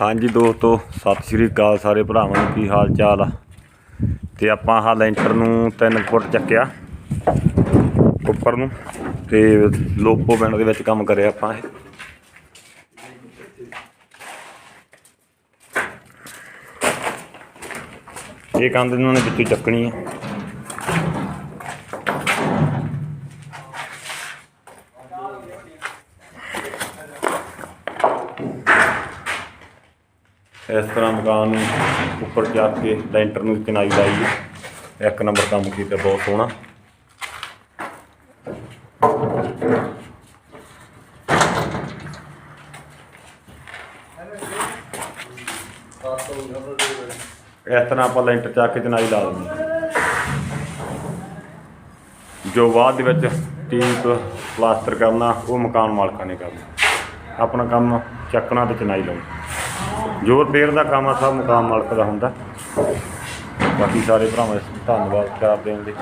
ਹਾਂਜੀ ਦੋਸਤੋ, ਸਤਿ ਸ਼੍ਰੀ ਅਕਾਲ ਸਾਰੇ ਭਰਾਵਾਂ ਨੂੰ, ਕੀ ਹਾਲ ਚਾਲ ਆ? ਤੇ ਆਪਾਂ ਆਹ ਲੈਂਟਰ ਨੂੰ 3 ਫੁੱਟ ਚੱਕਿਆ ਉੱਪਰ ਨੂੰ, ਤੇ ਲੋਪੋ ਪਿੰਡ ਦੇ ਵਿੱਚ ਕੰਮ ਕਰਿਆ ਆਪਾਂ ਇਹ। ਇਹ ਕੰਧ ਇਹਨਾਂ ਨੇ ਵਿੱਚੋਂ ਚੱਕਣੀ ਆ। ਇਸ ਤਰ੍ਹਾਂ ਮਕਾਨ ਨੂੰ ਉੱਪਰ ਜਾ ਕੇ ਲੈਂਟਰ ਨੂੰ ਚਨਾਈ ਲਾਈ ਇੱਕ ਨੰਬਰ ਕੰਮ ਕੀਤਾ, ਬਹੁਤ ਸੋਹਣਾ। ਇਸ ਤਰ੍ਹਾਂ ਆਪਾਂ ਲੈਂਟਰ ਚਾ ਕੇ ਚਨਾਈ ਲਾ ਦਿੰਦੇ ਹਾਂ। ਜੋ ਬਾਅਦ ਦੇ ਵਿੱਚ ਟੀਪ ਪਲਾਸਟਰ ਕਰਨਾ, ਉਹ ਮਕਾਨ ਮਾਲਕਾਂ ਨੇ ਕਰਨਾ। ਆਪਣਾ ਕੰਮ ਚੱਕਣਾ ਤੇ ਚਨਾਈ ਲਾਉਣੀ। ਜੋ ਰਿਪੇਅਰ ਦਾ ਕੰਮ ਆ, ਸਭ ਮੁਕਾਮ ਮਾਲਕ ਦਾ ਹੁੰਦਾ। ਬਾਕੀ ਸਾਰੇ ਭਰਾਵਾਂ ਦਾ ਧੰਨਵਾਦ ਪਿਆਰ ਦੇਣ ਲਈ।